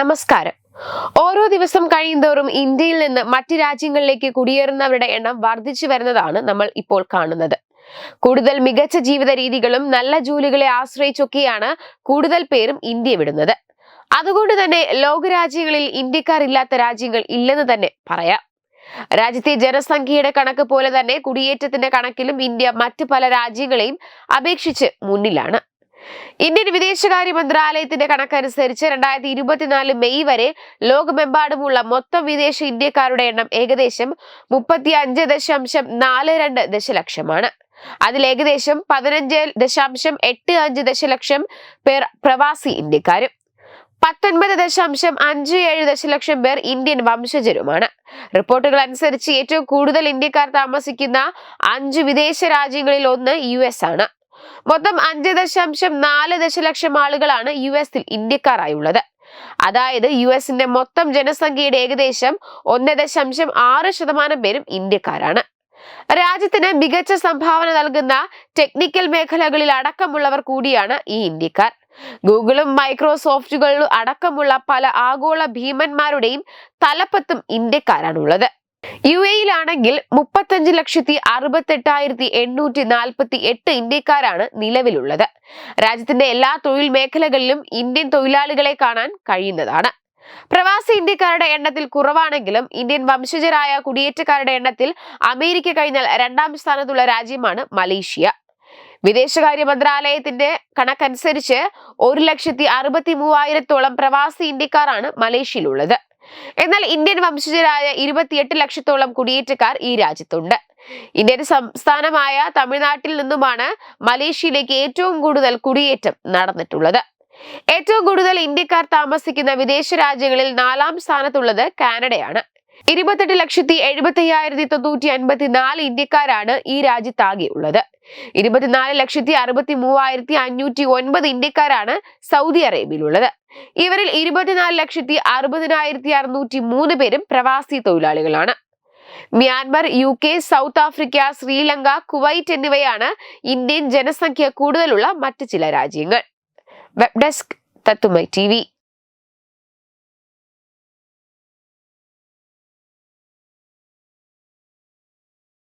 നമസ്കാരം. ഓരോ ദിവസം കഴിയുന്തോറും ഇന്ത്യയിൽ നിന്ന് മറ്റ് രാജ്യങ്ങളിലേക്ക് കുടിയേറുന്നവരുടെ എണ്ണം വർദ്ധിച്ചു വരുന്നതാണ് നമ്മൾ ഇപ്പോൾ കാണുന്നത്. കൂടുതൽ മികച്ച ജീവിത രീതികളും നല്ല ജോലികളെ ആശ്രയിച്ചൊക്കെയാണ് കൂടുതൽ പേരും ഇന്ത്യ വിടുന്നത്. അതുകൊണ്ട് തന്നെ ലോകരാജ്യങ്ങളിൽ ഇന്ത്യക്കാർ ഇല്ലാത്ത രാജ്യങ്ങൾ ഇല്ലെന്ന് തന്നെ പറയാം. രാജ്യത്തെ ജനസംഖ്യയുടെ കണക്ക് പോലെ തന്നെ കുടിയേറ്റത്തിന്റെ കണക്കിലും ഇന്ത്യ മറ്റു പല രാജ്യങ്ങളെയും അപേക്ഷിച്ച് മുന്നിലാണ്. ഇന്ത്യൻ വിദേശകാര്യ മന്ത്രാലയത്തിന്റെ കണക്കനുസരിച്ച് രണ്ടായിരത്തി ഇരുപത്തിനാല് മെയ് വരെ ലോകമെമ്പാടുമുള്ള മൊത്തം വിദേശ ഇന്ത്യക്കാരുടെ എണ്ണം ഏകദേശം മുപ്പത്തി അഞ്ച് ദശാംശം നാല് രണ്ട് ദശലക്ഷമാണ്. അതിൽ ഏകദേശം പതിനഞ്ച് ദശാംശം എട്ട് അഞ്ച് ദശലക്ഷം പേർ പ്രവാസി ഇന്ത്യക്കാരും. പത്തൊൻപത് ദശാംശം അഞ്ച് ഏഴ് ദശലക്ഷം പേർ ഇന്ത്യൻ വംശജരുമാണ്. റിപ്പോർട്ടുകൾ അനുസരിച്ച് ഏറ്റവും കൂടുതൽ ഇന്ത്യക്കാർ താമസിക്കുന്ന അഞ്ച് വിദേശ രാജ്യങ്ങളിൽ ഒന്ന് യു ആണ്. മൊത്തം അഞ്ച് ദശാംശം നാല് ദശലക്ഷം ആളുകളാണ് യു എസിൽ ഇന്ത്യക്കാരായുള്ളത്. അതായത് യു എസിന്റെ മൊത്തം ജനസംഖ്യയുടെ ഏകദേശം ഒന്ന് ദശാംശം ആറ് ശതമാനം പേരും ഇന്ത്യക്കാരാണ്. രാജ്യത്തിന് മികച്ച സംഭാവന നൽകുന്ന ടെക്നിക്കൽ മേഖലകളിൽ അടക്കമുള്ളവർ കൂടിയാണ് ഈ ഇന്ത്യക്കാർ. ഗൂഗിളും മൈക്രോസോഫ്റ്റുകളിലും അടക്കമുള്ള പല ആഗോള ഭീമന്മാരുടെയും തലപ്പത്തും ഇന്ത്യക്കാരാണുള്ളത്. യു എയിലാണെങ്കിൽ മുപ്പത്തഞ്ച് ലക്ഷത്തി അറുപത്തെട്ടായിരത്തി എണ്ണൂറ്റി നാൽപ്പത്തി എട്ട് ഇന്ത്യക്കാരാണ് നിലവിലുള്ളത്. രാജ്യത്തിന്റെ എല്ലാ തൊഴിൽ മേഖലകളിലും ഇന്ത്യൻ തൊഴിലാളികളെ കാണാൻ കഴിയുന്നതാണ്. പ്രവാസി ഇന്ത്യക്കാരുടെ എണ്ണത്തിൽ കുറവാണെങ്കിലും ഇന്ത്യൻ വംശജരായ കുടിയേറ്റക്കാരുടെ എണ്ണത്തിൽ അമേരിക്ക കഴിഞ്ഞാൽ രണ്ടാം സ്ഥാനത്തുള്ള രാജ്യമാണ് മലേഷ്യ. വിദേശകാര്യ മന്ത്രാലയത്തിന്റെ കണക്കനുസരിച്ച് ഒരു ലക്ഷത്തി അറുപത്തി മൂവായിരത്തോളം പ്രവാസി ഇന്ത്യക്കാരാണ് മലേഷ്യയിലുള്ളത്. എന്നാൽ ഇന്ത്യൻ വംശജരായ ഇരുപത്തിയെട്ട് ലക്ഷത്തോളം കുടിയേറ്റക്കാർ ഈ രാജ്യത്തുണ്ട്. ഇന്ത്യൻ സംസ്ഥാനമായ തമിഴ്നാട്ടിൽ നിന്നുമാണ് മലേഷ്യയിലേക്ക് ഏറ്റവും കൂടുതൽ കുടിയേറ്റം നടന്നിട്ടുള്ളത്. ഏറ്റവും കൂടുതൽ ഇന്ത്യക്കാർ താമസിക്കുന്ന വിദേശ രാജ്യങ്ങളിൽ നാലാം സ്ഥാനത്തുള്ളത് കാനഡയാണ്. ഇരുപത്തെട്ട് ലക്ഷത്തി എഴുപത്തി അയ്യായിരത്തി തൊണ്ണൂറ്റി അൻപത്തി നാല് ഇന്ത്യക്കാരാണ് ഈ രാജ്യത്താകെ ഉള്ളത് ഇരുപത്തിനാല് ലക്ഷത്തി അറുപത്തി മൂവായിരത്തി അഞ്ഞൂറ്റി ഒൻപത് ഇന്ത്യക്കാരാണ് സൗദി അറേബ്യയിലുള്ളത്. ഇവരിൽ ഇരുപത്തിനാല് ലക്ഷത്തി അറുപതിനായിരത്തി അറുന്നൂറ്റി മൂന്ന് പേരും പ്രവാസി തൊഴിലാളികളാണ്. Myanmar U K South Africa Sri Lanka Kuwait എന്നിവയാണ് ഇന്ത്യൻ ജനസംഖ്യ കൂടുതലുള്ള മറ്റ് ചില രാജ്യങ്ങൾ. വെബ് ഡെസ്ക് തത്തുമൈ ടി